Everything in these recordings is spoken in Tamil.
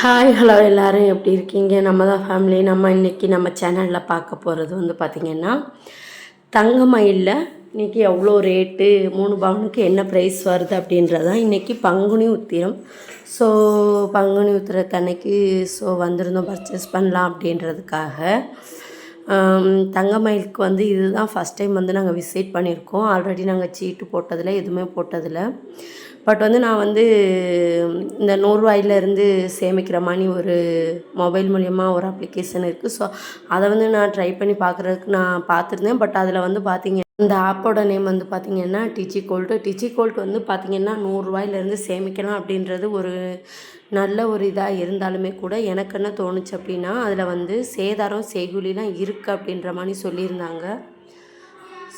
ஹாய் ஹலோ எல்லோரும். எப்படி இருக்கீங்க? நம்ம தான் ஃபேமிலி நம்ம இன்றைக்கி நம்ம சேனலில் பார்க்க போகிறது வந்து பார்த்திங்கன்னா தங்கமயிலில் இன்றைக்கி எவ்வளோ ரேட்டு மூணு பவுனுக்கு என்ன ப்ரைஸ் வருது அப்படின்றது தான் இன்றைக்கி பங்குனி உத்திரம். ஸோ பங்குனி உத்திரத்தன்னைக்கு ஸோ வந்திருந்தோம் பர்ச்சேஸ் பண்ணலாம் அப்படின்றதுக்காக. தங்கமயிலுக்கு வந்து இதுதான் ஃபஸ்ட் டைம் வந்து நாங்கள் விசிட் பண்ணியிருக்கோம். ஆல்ரெடி நாங்கள் சீட்டு போட்டதில் எதுவுமே போட்டதில்லை. பட் வந்து நான் வந்து இந்த நூறுரூவாயிலேருந்து சேமிக்கிற மாதிரி ஒரு மொபைல் மூலயமா ஒரு அப்ளிகேஷன் இருக்குது ஸோ அதை வந்து நான் ட்ரை பண்ணி பார்க்குறதுக்கு நான் பார்த்துருந்தேன். பட் அதில் வந்து பார்த்திங்க இந்த ஆப்போட நேம் வந்து பார்த்திங்கன்னா டிச்சி கோல்ட்டு டிச்சி கோல்ட் வந்து பார்த்திங்கன்னா நூறுரூவாயிலேருந்து சேமிக்கலாம் அப்படின்றது ஒரு நல்ல ஒரு இதாக இருந்தாலுமே கூட எனக்கு என்ன தோணுச்சு அப்படின்னா அதில் வந்து சேதாரம் செய்கூலிலாம் இருக்குது அப்படின்ற மாதிரி சொல்லியிருந்தாங்க.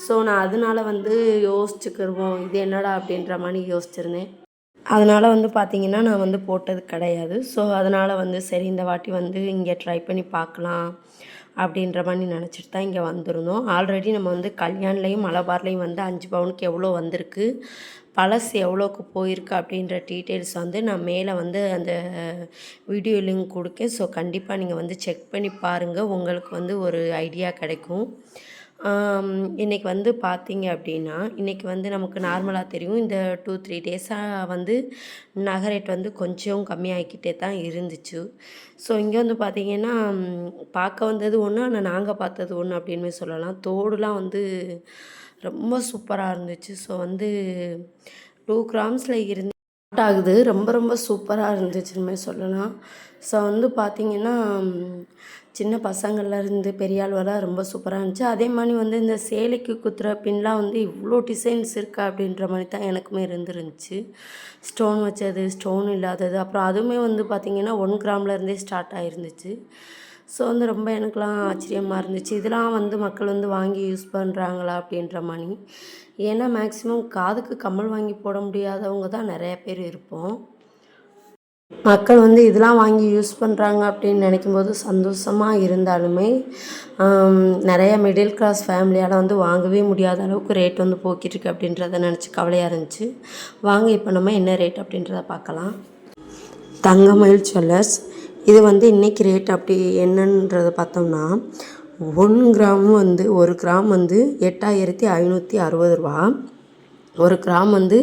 ஸோ நான் அதனால வந்து யோசிச்சுக்கிருவோம் இது என்னடா அப்படின்ற மாதிரி யோசிச்சிருந்தேன். அதனால் வந்து பார்த்திங்கன்னா நான் வந்து போட்டது கிடையாது. ஸோ அதனால் வந்து சரி இந்த வாட்டி வந்து இங்கே ட்ரை பண்ணி பார்க்கலாம். அப்படின்ற மாதிரி நினச்சிட்டு தான் இங்கே வந்திருந்தோம். ஆல்ரெடி நம்ம வந்து கல்யாண்லேயும் மலபார்லேயும் வந்து அஞ்சு பவுனுக்கு எவ்வளோ வந்திருக்கு பழசு எவ்வளோக்கு போயிருக்கு அப்படின்ற டீட்டெயில்ஸ் வந்து நான் மேலே வந்து அந்த வீடியோ லிங்க் கொடுக்கேன். ஸோ கண்டிப்பாக நீங்கள் வந்து செக் பண்ணி பாருங்கள் உங்களுக்கு வந்து ஒரு ஐடியா கிடைக்கும். இன்றைக்கி வந்து பார்த்தீங்க அப்படின்னா இன்றைக்கி வந்து நமக்கு நார்மலாக தெரியும். இந்த டூ த்ரீ டேஸாக வந்து நகை ரேட் வந்து கொஞ்சம் கம்மியாகிக்கிட்டே தான் இருந்துச்சு. ஸோ இங்கே வந்து பார்த்தீங்கன்னா பார்க்க வந்தது ஒன்று ஆனால் நாங்கள் பார்த்தது ஒன்று அப்படின்னு சொல்லலாம். தோடுலாம் வந்து ரொம்ப சூப்பராக இருந்துச்சு. ஸோ வந்து டூ கிராம்ஸில் இருந்து ஆகுது. ரொம்ப ரொம்ப சூப்பராக இருந்துச்சுன்னு சொல்லலாம். ஸோ வந்து பார்த்திங்கன்னா சின்ன பசங்கள்லேருந்து பெரிய ரொம்ப சூப்பராக இருந்துச்சு. அதே மாதிரி வந்து இந்த சேலைக்கு குத்துற பின்லாம் வந்து இவ்வளோ டிசைன்ஸ் இருக்கா அப்படின்ற மாதிரி தான் எனக்குமே இருந்துருந்துச்சு. ஸ்டோன் வச்சது ஸ்டோன் இல்லாதது அப்புறம் அதுவுமே வந்து பார்த்திங்கன்னா ஒன் கிராம்லேருந்தே ஸ்டார்ட் ஆகிருந்துச்சு ஸோ வந்து ரொம்ப எனக்குலாம் ஆச்சரியமாக இருந்துச்சு. இதெல்லாம் வந்து மக்கள் வந்து வாங்கி யூஸ் பண்ணுறாங்களா அப்படின்ற மாதிரி. ஏன்னா மேக்ஸிமம் காதுக்கு கம்மல் வாங்கி போட முடியாதவங்க தான் நிறைய பேர் இருப்போம். மக்கள் வந்து இதெல்லாம் வாங்கி யூஸ் பண்ணுறாங்க அப்படின்னு நினைக்கும்போது சந்தோஷமாக இருந்தாலுமே நிறைய மிடில் கிளாஸ் ஃபேமிலியால் வந்து வாங்கவே முடியாத அளவுக்கு ரேட் வந்து போக்கிட்டு இருக்கு அப்படின்றத நினச்சி கவலையாக இருந்துச்சு. வாங்க இப்போ நம்ம என்ன ரேட் அப்படின்றத பார்க்கலாம். தங்கமயில் ஜுவல்லர்ஸ் இது வந்து இன்றைக்கி ரேட் அப்படி என்னன்றதை பார்த்தோம்னா ஒன் கிராம் வந்து ஒரு கிராம் வந்து எட்டாயிரத்தி ஐநூற்றி அறுபது ரூபா. ஒரு கிராம் வந்து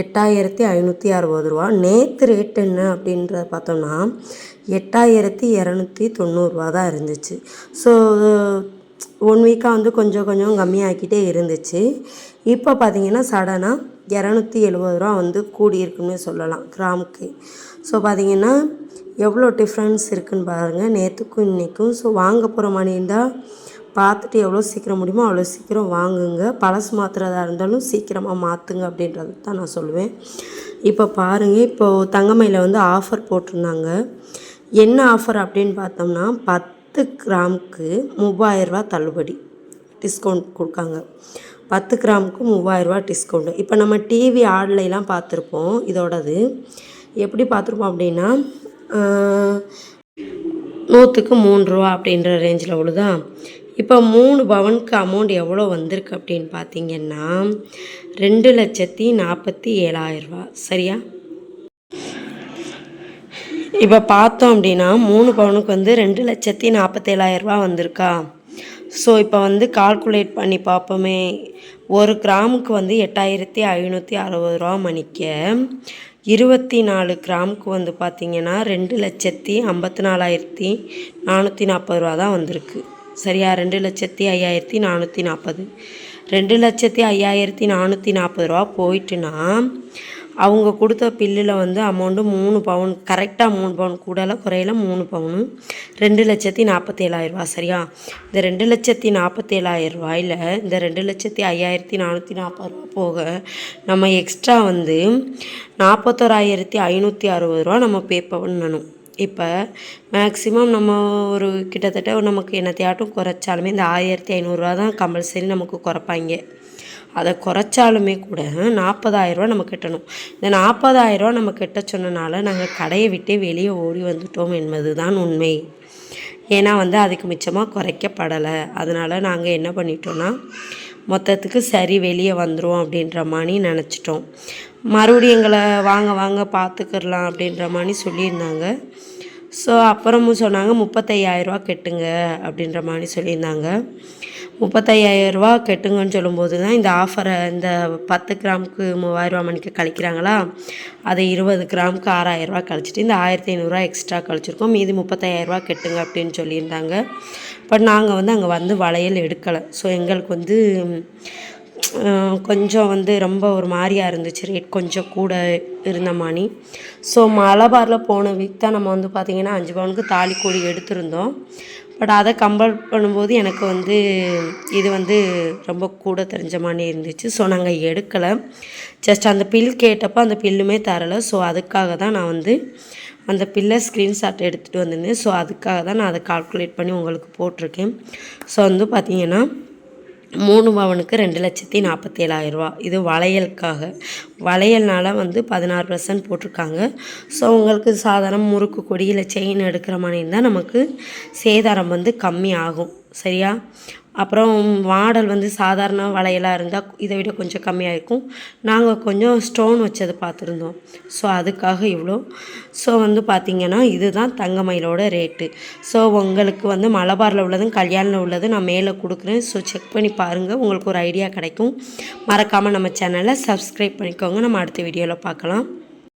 எட்டாயிரத்தி ஐநூற்றி அறுபது ரூபா. நேற்று ரேட் என்ன அப்படின்றத பார்த்தோம்னா எட்டாயிரத்தி இரநூத்தி தொண்ணூறுரூவா தான் இருந்துச்சு. ஸோ ஒன் வீக்காக வந்து கொஞ்சம் கொஞ்சம் கம்மியாக்கிட்டே இருந்துச்சு. இப்போ பார்த்தீங்கன்னா சடனாக இரநூத்தி எழுபது ரூபா வந்து கூடி இருக்குன்னு சொல்லலாம் கிராமுக்கு. ஸோ பார்த்தீங்கன்னா எவ்வளோ டிஃப்ரென்ஸ் இருக்குன்னு பாருங்கள் நேற்றுக்கும் இன்றைக்கும் ஸோ வாங்க போகிற மாதிரி இருந்தால் பார்த்துட்டு எவ்வளோ சீக்கிரம் முடியுமோ அவ்வளோ சீக்கிரம் வாங்குங்க. பழசு மாற்றுறதா இருந்தாலும் சீக்கிரமாக மாற்றுங்க அப்படின்றது தான் நான் சொல்லுவேன். இப்போ பாருங்கள் இப்போது தங்கமயில வந்து ஆஃபர் போட்டிருந்தாங்க. என்ன ஆஃபர் அப்படின்னு பார்த்தோம்னா பத்து கிராமுக்கு மூவாயிரரூவா தள்ளுபடி டிஸ்கவுண்ட் கொடுக்காங்க. பத்து கிராமுக்கு மூவாயிரரூவா டிஸ்கவுண்ட் இப்போ நம்ம டிவி ஆட்லைலாம் பார்த்துருப்போம் இதோடது. எப்படி பார்த்துருப்போம் அப்படின்னா நூற்றுக்கு மூணு ரூபா அப்படின்ற ரேஞ்சில் உள்ளதா இப்போ மூணு பவனுக்கு அமௌண்ட் எவ்வளோ வந்திருக்கு அப்படின்னு பார்த்தீங்கன்னா ரெண்டு லட்சத்தி நாற்பத்தி ஏழாயிரரூபா சரியா? இப்போ பார்த்தோம் அப்படின்னா மூணு பவுனுக்கு வந்து ரெண்டு லட்சத்தி நாற்பத்தேழாயிரரூபா வந்திருக்கா. ஸோ இப்போ வந்து கால்குலேட் பண்ணி பார்ப்போமே. ஒரு கிராமுக்கு வந்து எட்டாயிரத்தி ஐநூற்றி அறுபது ரூபா மணிக்க இருபத்தி நாலு கிராமுக்கு வந்து பார்த்திங்கன்னா ரெண்டு லட்சத்தி ஐம்பத்தி நாலாயிரத்தி நானூற்றி நாற்பது ரூபா தான் வந்திருக்கு. சரியா ரெண்டு லட்சத்தி ஐயாயிரத்தி நானூற்றி நாற்பது ரெண்டு லட்சத்தி ஐயாயிரத்தி நானூற்றி நாற்பது ரூபா போயிட்டுனா அவங்க கொடுத்த பில்லில் வந்து அமௌண்ட்டு மூணு பவுன் கரெக்டாக மூணு பவுன் கூடல குறையில மூணு பவுனு. ரெண்டு லட்சத்தி நாற்பத்தேழாயிரம் ரூபா சரியா? இந்த ரெண்டு லட்சத்தி நாற்பத்தேழாயிரம் ரூபாயில் இந்த ரெண்டு லட்சத்தி ஐயாயிரத்தி நானூற்றி நாற்பது ரூபா போக நம்ம எக்ஸ்ட்ரா வந்து நாற்பத்தோராயிரத்தி ஐநூற்றி அறுபது ரூபா நம்ம பே பண்ணணும். இப்போ மேக்ஸிமம் நம்ம ஒரு கிட்டத்தட்ட நமக்கு என்னத்தையாட்டும் குறைச்சாலுமே இந்த ஆயிரத்தி ஐநூறுரூவா தான் கம்பல்சரி நமக்கு குறைப்பாங்க. அதை குறைச்சாலுமே கூட நாற்பதாயிரரூவா நம்ம கட்டணும். இந்த நாற்பதாயிரரூவா நம்ம கட்ட சொன்னனால நாங்கள் கடையை விட்டே வெளியே ஓடி வந்துட்டோம் என்பது தான் உண்மை. ஏன்னா வந்து அதுக்கு மிச்சமாக குறைக்கப்படலை. அதனால் நாங்கள் என்ன பண்ணிட்டோன்னா மொத்தத்துக்கு சரி வெளியே வந்துடும் அப்படின்ற மாதிரி நினச்சிட்டோம். மறுபடியும் எங்களை வாங்க வாங்க பார்த்துக்கிடலாம் அப்படின்ற மாதிரி சொல்லியிருந்தாங்க. ஸோ அப்புறமும் சொன்னாங்க முப்பத்தையாயிரரூவா கெட்டுங்க அப்படின்ற மாதிரி சொல்லியிருந்தாங்க. முப்பத்தையாயிரரூவா கெட்டுங்கன்னு சொல்லும்போது தான் இந்த ஆஃபரை இந்த பத்து கிராமுக்கு மூவாயிரரூவா மணிக்கு கழிக்கிறாங்களா? அதை இருபது கிராமுக்கு ஆறாயிரரூவா கழிச்சிட்டு இந்த ஆயிரத்தி ஐநூறுரூவா எக்ஸ்ட்ரா கழிச்சிருக்கோம். மீதி முப்பத்தாயிரரூவா கட்டுங்க அப்படின்னு சொல்லியிருந்தாங்க. பட் நாங்கள் வந்து அங்கே வந்து வளையல் எடுக்கலை. ஸோ எங்களுக்கு வந்து கொஞ்சம் வந்து ரொம்ப ஒரு மாதிரியாக இருந்துச்சு. ரேட் கொஞ்சம் கூட இருந்த மாதிரி ஸோ மலபாரில் போன வீக் தான் நம்ம வந்து பார்த்திங்கன்னா அஞ்சு பவுனுக்கு தாலி கூடி எடுத்திருந்தோம். பட் அதை கம்பேர் பண்ணும்போது எனக்கு வந்து இது வந்து ரொம்ப கூட தெரிஞ்ச மாதிரி இருந்துச்சு. ஸோ நாங்கள் எடுக்கலை. ஜஸ்ட் அந்த பில் கேட்டப்போ அந்த பில்லுமே தரலை. ஸோ அதுக்காக தான் நான் வந்து அந்த பில்லை ஸ்க்ரீன்ஷாட் எடுத்துகிட்டு வந்திருந்தேன். ஸோ அதுக்காக தான் நான் அதை கால்குலேட் பண்ணி உங்களுக்கு போட்டிருக்கேன். ஸோ வந்து பார்த்திங்கன்னா மூணு பவனுக்கு ரெண்டு லட்சத்தி நாற்பத்தி ஏழாயிரரூவா இது வளையலுக்காக. வளையல்னால் வந்து பதினாறு பர்சன்ட் போட்டிருக்காங்க. ஸோ உங்களுக்கு சாதாரண முறுக்கு கொடி இல்லை செயின் எடுக்கிற மாதிரி இருந்தால் நமக்கு சேதாரம் வந்து கம்மி ஆகும் சரியா? அப்புறம் மாடல் வந்து சாதாரண வளையலாக இருந்தால் இதை விட கொஞ்சம் கம்மியாக இருக்கும். நாங்கள் கொஞ்சம் ஸ்டோன் வச்சது பார்த்துருந்தோம். ஸோ அதுக்காக இவ்வளோ ஸோ வந்து பார்த்திங்கன்னா இதுதான் தங்கமயிலோட ரேட்டு ஸோ உங்களுக்கு வந்து மலபாரில் உள்ளதும் கல்யாணில் உள்ளதும் நான் மேலே கொடுக்குறேன். ஸோ செக் பண்ணி பாருங்கள் உங்களுக்கு ஒரு ஐடியா கிடைக்கும். மறக்காமல் நம்ம சேனலை சப்ஸ்கிரைப் பண்ணிக்கோங்க. நம்ம அடுத்த வீடியோவில் பார்க்கலாம்.